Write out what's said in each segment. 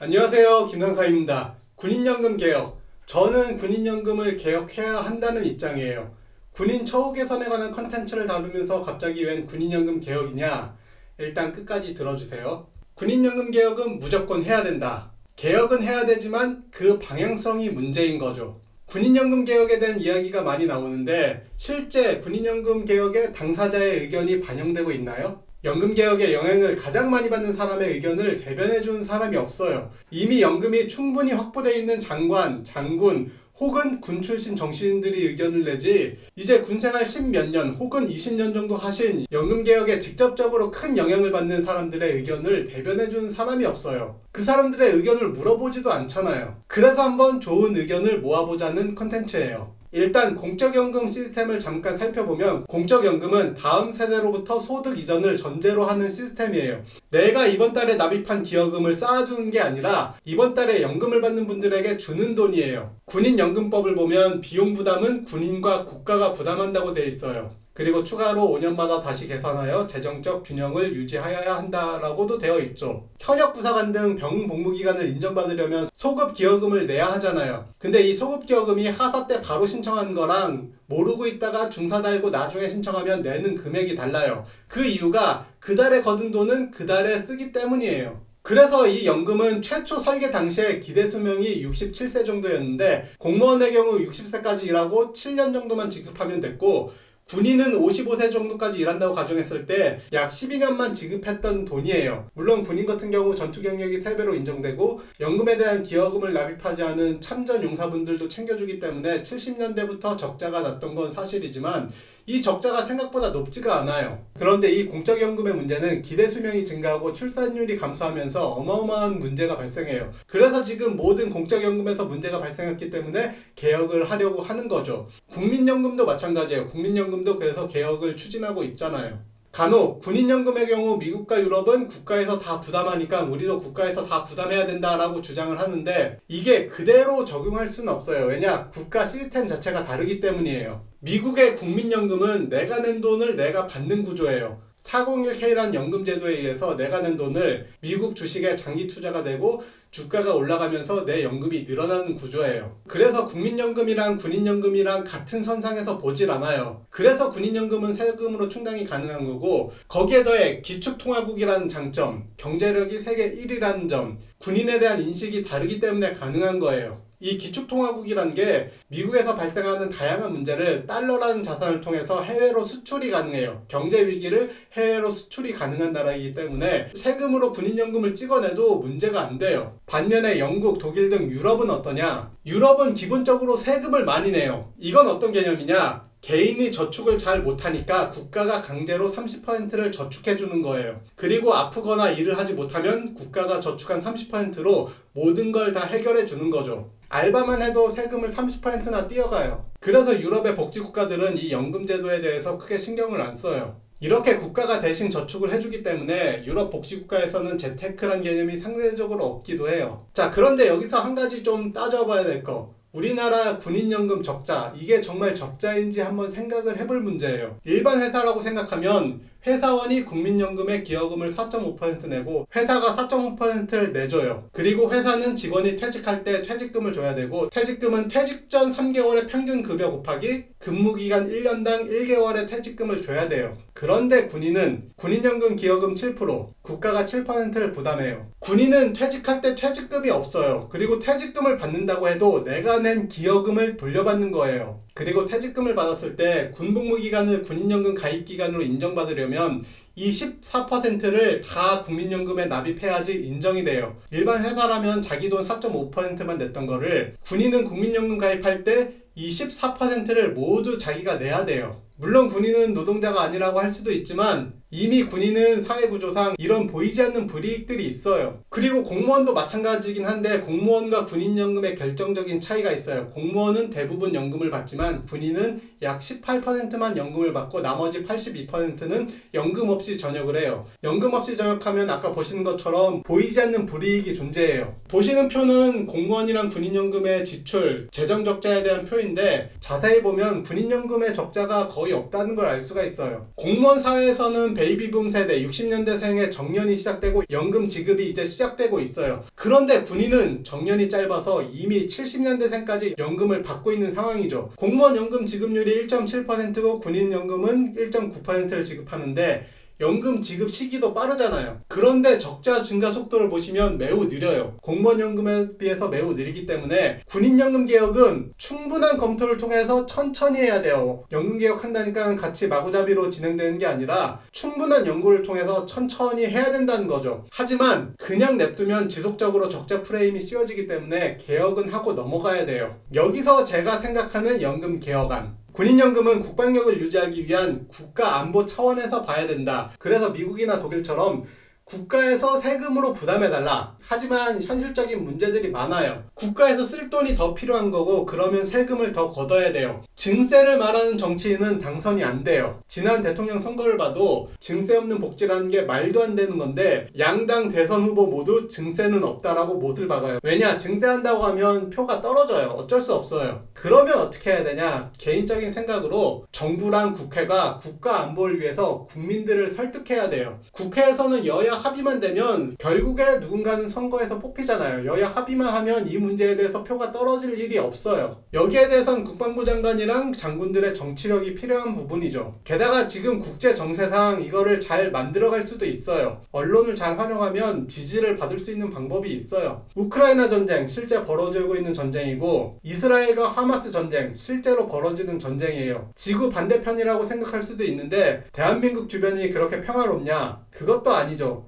안녕하세요. 김상사입니다. 군인연금 개혁. 저는 군인연금을 개혁해야 한다는 입장이에요. 군인 처우 개선에 관한 컨텐츠를 다루면서 갑자기 웬 군인연금 개혁이냐? 일단 끝까지 들어주세요. 군인연금 개혁은 무조건 해야 된다. 개혁은 해야 되지만 그 방향성이 문제인 거죠. 군인연금 개혁에 대한 이야기가 많이 나오는데 실제 군인연금 개혁에 당사자의 의견이 반영되고 있나요? 연금 개혁에 영향을 가장 많이 받는 사람의 의견을 대변해 준 사람이 없어요. 이미 연금이 충분히 확보되어 있는 장관, 장군, 혹은 군 출신 정치인들이 의견을 내지 이제 군 생활 10몇 년 혹은 20년 정도 하신 연금 개혁에 직접적으로 큰 영향을 받는 사람들의 의견을 대변해 준 사람이 없어요. 그 사람들의 의견을 물어보지도 않잖아요. 그래서 한번 좋은 의견을 모아보자는 컨텐츠예요. 일단 공적연금 시스템을 잠깐 살펴보면 공적연금은 다음 세대로부터 소득 이전을 전제로 하는 시스템이에요. 내가 이번 달에 납입한 기여금을 쌓아두는 게 아니라 이번 달에 연금을 받는 분들에게 주는 돈이에요. 군인연금법을 보면 비용 부담은 군인과 국가가 부담한다고 돼 있어요. 그리고 추가로 5년마다 다시 계산하여 재정적 균형을 유지하여야 한다라고도 되어 있죠. 현역 부사관 등 병 복무 기간을 인정받으려면 소급 기여금을 내야 하잖아요. 근데 이 소급 기여금이 하사 때 바로 신청한 거랑 모르고 있다가 중사 달고 나중에 신청하면 내는 금액이 달라요. 그 이유가 그 달에 거둔 돈은 그 달에 쓰기 때문이에요. 그래서 이 연금은 최초 설계 당시에 기대 수명이 67세 정도였는데 공무원의 경우 60세까지 일하고 7년 정도만 지급하면 됐고 군인은 55세 정도까지 일한다고 가정했을 때 약 12년만 지급했던 돈이에요. 물론 군인 같은 경우 전투 경력이 3배로 인정되고 연금에 대한 기여금을 납입하지 않은 참전 용사분들도 챙겨주기 때문에 70년대부터 적자가 났던 건 사실이지만 이 적자가 생각보다 높지가 않아요. 그런데 이 공적연금의 문제는 기대 수명이 증가하고 출산율이 감소하면서 어마어마한 문제가 발생해요. 그래서 지금 모든 공적연금에서 문제가 발생했기 때문에 개혁을 하려고 하는 거죠. 국민연금도 마찬가지예요. 국민연금도 그래서 개혁을 추진하고 있잖아요. 간혹 군인연금의 경우 미국과 유럽은 국가에서 다 부담하니까 우리도 국가에서 다 부담해야 된다라고 주장을 하는데 이게 그대로 적용할 수는 없어요. 왜냐? 국가 시스템 자체가 다르기 때문이에요. 미국의 국민연금은 내가 낸 돈을 내가 받는 구조예요. 401k라는 연금 제도에 의해서 내가 낸 돈을 미국 주식에 장기 투자가 되고 주가가 올라가면서 내 연금이 늘어나는 구조예요. 그래서 국민연금이랑 군인연금이랑 같은 선상에서 보질 않아요. 그래서 군인연금은 세금으로 충당이 가능한 거고 거기에 더해 기축통화국이라는 장점, 경제력이 세계 1위라는 점, 군인에 대한 인식이 다르기 때문에 가능한 거예요. 이 기축통화국이란 게 미국에서 발생하는 다양한 문제를 달러라는 자산을 통해서 해외로 수출이 가능해요. 경제 위기를 해외로 수출이 가능한 나라이기 때문에 세금으로 군인연금을 찍어내도 문제가 안 돼요. 반면에 영국, 독일 등 유럽은 어떠냐? 유럽은 기본적으로 세금을 많이 내요. 이건 어떤 개념이냐? 개인이 저축을 잘 못하니까 국가가 강제로 30%를 저축해 주는 거예요. 그리고 아프거나 일을 하지 못하면 국가가 저축한 30%로 모든 걸 다 해결해 주는 거죠. 알바만 해도 세금을 30%나 띄어가요. 그래서 유럽의 복지 국가들은 이 연금 제도에 대해서 크게 신경을 안 써요. 이렇게 국가가 대신 저축을 해주기 때문에 유럽 복지국가에서는 재테크란 개념이 상대적으로 없기도 해요. 자, 그런데 여기서 한 가지 좀 따져봐야 될 거. 우리나라 군인연금 적자, 이게 정말 적자인지 한번 생각을 해볼 문제예요. 일반 회사라고 생각하면 회사원이 국민연금에 기여금을 4.5% 내고 회사가 4.5%를 내줘요. 그리고 회사는 직원이 퇴직할 때 퇴직금을 줘야 되고 퇴직금은 퇴직 전 3개월의 평균 급여 곱하기 근무기간 1년당 1개월의 퇴직금을 줘야 돼요. 그런데 군인은 군인연금 기여금 7%, 국가가 7%를 부담해요. 군인은 퇴직할 때 퇴직금이 없어요. 그리고 퇴직금을 받는다고 해도 내가 낸 기여금을 돌려받는 거예요. 그리고 퇴직금을 받았을 때 군복무 기간을 군인연금 가입 기간으로 인정받으려면 이 14%를 다 국민연금에 납입해야지 인정이 돼요. 일반 회사라면 자기 돈 4.5%만 냈던 거를 군인은 국민연금 가입할 때 이 14%를 모두 자기가 내야 돼요. 물론 군인은 노동자가 아니라고 할 수도 있지만 이미 군인은 사회구조상 이런 보이지 않는 불이익들이 있어요. 그리고 공무원도 마찬가지긴 한데 공무원과 군인연금의 결정적인 차이가 있어요. 공무원은 대부분 연금을 받지만 군인은 약 18%만 연금을 받고 나머지 82%는 연금 없이 전역을 해요. 연금 없이 전역하면 아까 보시는 것처럼 보이지 않는 불이익이 존재해요. 보시는 표는 공무원이랑 군인연금의 지출, 재정 적자에 대한 표인데 자세히 보면 군인연금의 적자가 거의 없다는 걸 알 수가 있어요. 공무원 사회에서는 베이비붐 세대 60년대생의 정년이 시작되고 연금 지급이 이제 시작되고 있어요. 그런데 군인은 정년이 짧아서 이미 70년대생까지 연금을 받고 있는 상황이죠. 공무원 연금 지급률이 1.7%고 군인 연금은 1.9%를 지급하는데 연금 지급 시기도 빠르잖아요. 그런데 적자 증가 속도를 보시면 매우 느려요. 공무원 연금에 비해서 매우 느리기 때문에 군인 연금 개혁은 충분한 검토를 통해서 천천히 해야 돼요. 연금 개혁 한다니까 같이 마구잡이로 진행되는 게 아니라 충분한 연구를 통해서 천천히 해야 된다는 거죠. 하지만 그냥 냅두면 지속적으로 적자 프레임이 씌워지기 때문에 개혁은 하고 넘어가야 돼요. 여기서 제가 생각하는 연금 개혁안 군인연금은 국방력을 유지하기 위한 국가 안보 차원에서 봐야 된다. 그래서 미국이나 독일처럼 국가에서 세금으로 부담해달라. 하지만 현실적인 문제들이 많아요. 국가에서 쓸 돈이 더 필요한 거고, 그러면 세금을 더 걷어야 돼요. 증세를 말하는 정치인은 당선이 안 돼요. 지난 대통령 선거를 봐도 증세 없는 복지라는 게 말도 안 되는 건데, 양당 대선 후보 모두 증세는 없다라고 못을 박아요. 왜냐? 증세한다고 하면 표가 떨어져요. 어쩔 수 없어요. 그러면 어떻게 해야 되냐? 개인적인 생각으로 정부랑 국회가 국가 안보를 위해서 국민들을 설득해야 돼요. 국회에서는 여야 합의만 되면 결국에 누군가는 선거에서 뽑히잖아요. 여야 합의만 하면 이 문제에 대해서 표가 떨어질 일이 없어요. 여기에 대해선 국방부 장관이랑 장군들의 정치력이 필요한 부분이죠. 게다가 지금 국제 정세상 이거를 잘 만들어갈 수도 있어요. 언론을 잘 활용하면 지지를 받을 수 있는 방법이 있어요. 우크라이나 전쟁 실제 벌어지고 있는 전쟁이고 이스라엘과 하마스 전쟁 실제로 벌어지는 전쟁이에요. 지구 반대편이라고 생각할 수도 있는데 대한민국 주변이 그렇게 평화롭냐? 그것도 아니죠.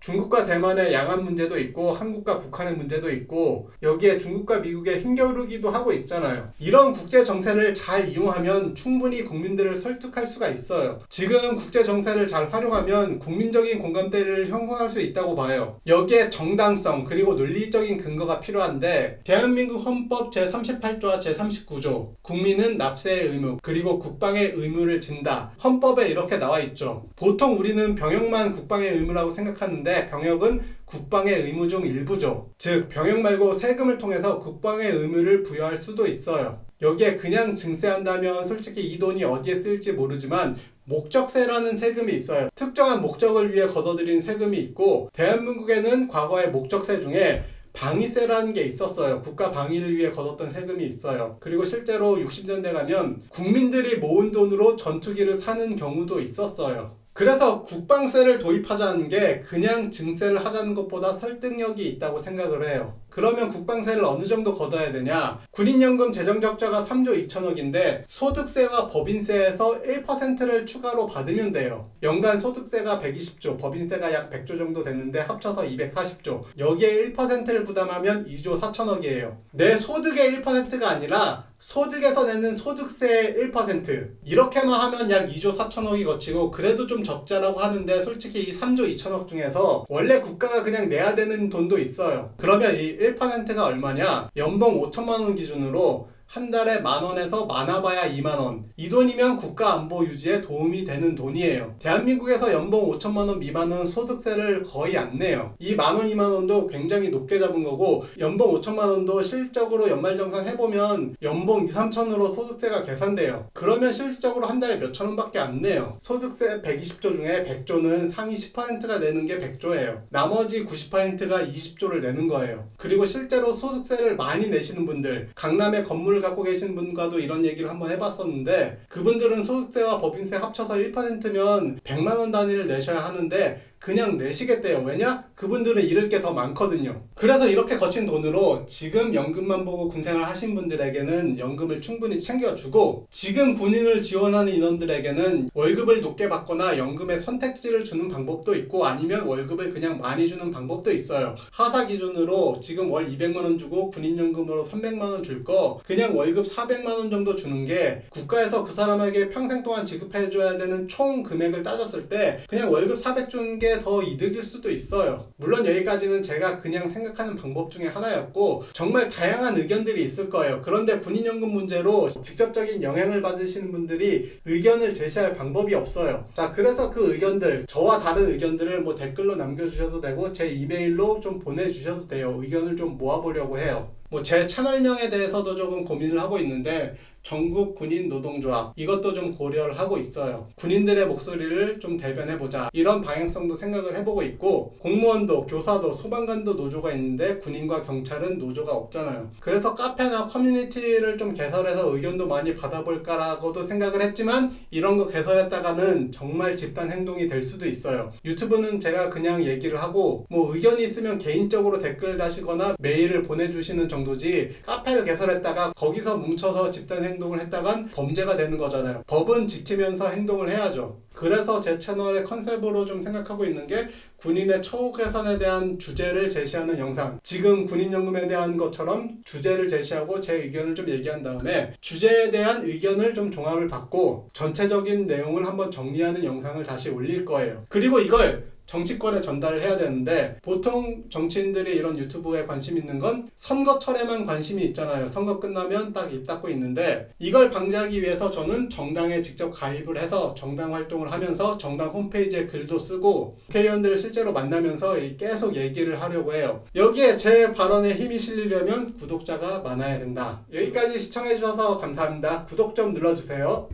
중국과 대만의 양안 문제도 있고 한국과 북한의 문제도 있고 여기에 중국과 미국의 힘겨루기도 하고 있잖아요. 이런 국제 정세를 잘 이용하면 충분히 국민들을 설득할 수가 있어요. 지금 국제 정세를 잘 활용하면 국민적인 공감대를 형성할 수 있다고 봐요. 여기에 정당성 그리고 논리적인 근거가 필요한데 대한민국 헌법 제38조와 제39조 국민은 납세의 의무 그리고 국방의 의무를 진다. 헌법에 이렇게 나와 있죠. 보통 우리는 병역만 국방의 의무라고 생각하는데 병역은 국방의 의무 중 일부죠. 즉 병역 말고 세금을 통해서 국방의 의무를 부여할 수도 있어요. 여기에 그냥 증세한다면 솔직히 이 돈이 어디에 쓸지 모르지만 목적세라는 세금이 있어요. 특정한 목적을 위해 걷어들인 세금이 있고 대한민국에는 과거의 목적세 중에 방위세라는 게 있었어요. 국가 방위를 위해 걷었던 세금이 있어요. 그리고 실제로 60년대 가면 국민들이 모은 돈으로 전투기를 사는 경우도 있었어요. 그래서 국방세를 도입하자는 게 그냥 증세를 하자는 것보다 설득력이 있다고 생각을 해요. 그러면 국방세를 어느 정도 걷어야 되냐? 군인연금 재정적자가 3조 2천억인데 소득세와 법인세에서 1%를 추가로 받으면 돼요. 연간 소득세가 120조, 법인세가 약 100조 정도 되는데 합쳐서 240조. 여기에 1%를 부담하면 2조 4천억이에요. 내 소득의 1%가 아니라 소득에서 내는 소득세의 1% 이렇게만 하면 약 2조 4천억이 거치고 그래도 좀 적자라고 하는데 솔직히 이 3조 2천억 중에서 원래 국가가 그냥 내야 되는 돈도 있어요. 그러면 이 1%가 얼마냐? 연봉 5천만 원 기준으로 한 달에 만 원에서 많아봐야 2만 원. 이 돈이면 국가 안보 유지에 도움이 되는 돈이에요. 대한민국에서 연봉 5천만 원 미만은 소득세를 거의 안 내요. 이 만 원, 2만 원도 굉장히 높게 잡은 거고 연봉 5천만 원도 실적으로 연말정산 해보면 연봉 2, 3천으로 소득세가 계산돼요. 그러면 실질적으로 한 달에 몇천 원밖에 안 내요. 소득세 120조 중에 100조는 상위 10%가 내는 게 100조예요. 나머지 90%가 20조를 내는 거예요. 그리고 실제로 소득세를 많이 내시는 분들, 강남에 건물 갖고 계신 분과도 이런 얘기를 한번 해봤었는데 그분들은 소득세와 법인세 합쳐서 1%면 100만 원 단위를 내셔야 하는데 그냥 내시겠대요. 왜냐? 그분들은 잃을 게 더 많거든요. 그래서 이렇게 거친 돈으로 지금 연금만 보고 군생활 하신 분들에게는 연금을 충분히 챙겨주고 지금 군인을 지원하는 인원들에게는 월급을 높게 받거나 연금의 선택지를 주는 방법도 있고 아니면 월급을 그냥 많이 주는 방법도 있어요. 하사 기준으로 지금 월 200만 원 주고 군인연금으로 300만 원 줄 거 그냥 월급 400만 원 정도 주는 게 국가에서 그 사람에게 평생 동안 지급해줘야 되는 총 금액을 따졌을 때 그냥 월급 400 주는 게더 이득일 수도 있어요. 물론 여기까지는 제가 그냥 생각하는 방법 중에 하나였고 정말 다양한 의견들이 있을 거예요. 그런데 군인연금 문제로 직접적인 영향을 받으시는 분들이 의견을 제시할 방법이 없어요. 자, 그래서 그 의견들, 저와 다른 의견들을 뭐 댓글로 남겨주셔도 되고 제 이메일로 좀 보내주셔도 돼요. 의견을 좀 모아보려고 해요. 뭐 제 채널명에 대해서도 조금 고민을 하고 있는데 전국 군인 노동조합 이것도 좀 고려를 하고 있어요. 군인들의 목소리를 좀 대변해 보자 이런 방향성도 생각을 해보고 있고 공무원도 교사도 소방관도 노조가 있는데 군인과 경찰은 노조가 없잖아요. 그래서 카페나 커뮤니티를 좀 개설해서 의견도 많이 받아볼까라고도 생각을 했지만 이런 거 개설했다가는 정말 집단 행동이 될 수도 있어요. 유튜브는 제가 그냥 얘기를 하고 뭐 의견이 있으면 개인적으로 댓글 다시거나 메일을 보내주시는 정 도지 카페를 개설했다가 거기서 뭉쳐서 집단 행동을 했다간 범죄가 되는 거잖아요. 법은 지키면서 행동을 해야죠. 그래서 제 채널의 컨셉으로 좀 생각하고 있는 게 군인의 처우 개선에 대한 주제를 제시하는 영상. 지금 군인연금에 대한 것처럼 주제를 제시하고 제 의견을 좀 얘기한 다음에 주제에 대한 의견을 좀 종합을 받고 전체적인 내용을 한번 정리하는 영상을 다시 올릴 거예요. 그리고 이걸 정치권에 전달을 해야 되는데 보통 정치인들이 이런 유튜브에 관심 있는 건 선거철에만 관심이 있잖아요. 선거 끝나면 딱 입 닫고 있는데 이걸 방지하기 위해서 저는 정당에 직접 가입을 해서 정당 활동을 하면서 정당 홈페이지에 글도 쓰고 국회의원들을 실제로 만나면서 이 계속 얘기를 하려고 해요. 여기에 제 발언에 힘이 실리려면 구독자가 많아야 된다. 여기까지 시청해주셔서 감사합니다. 구독 좀 눌러주세요.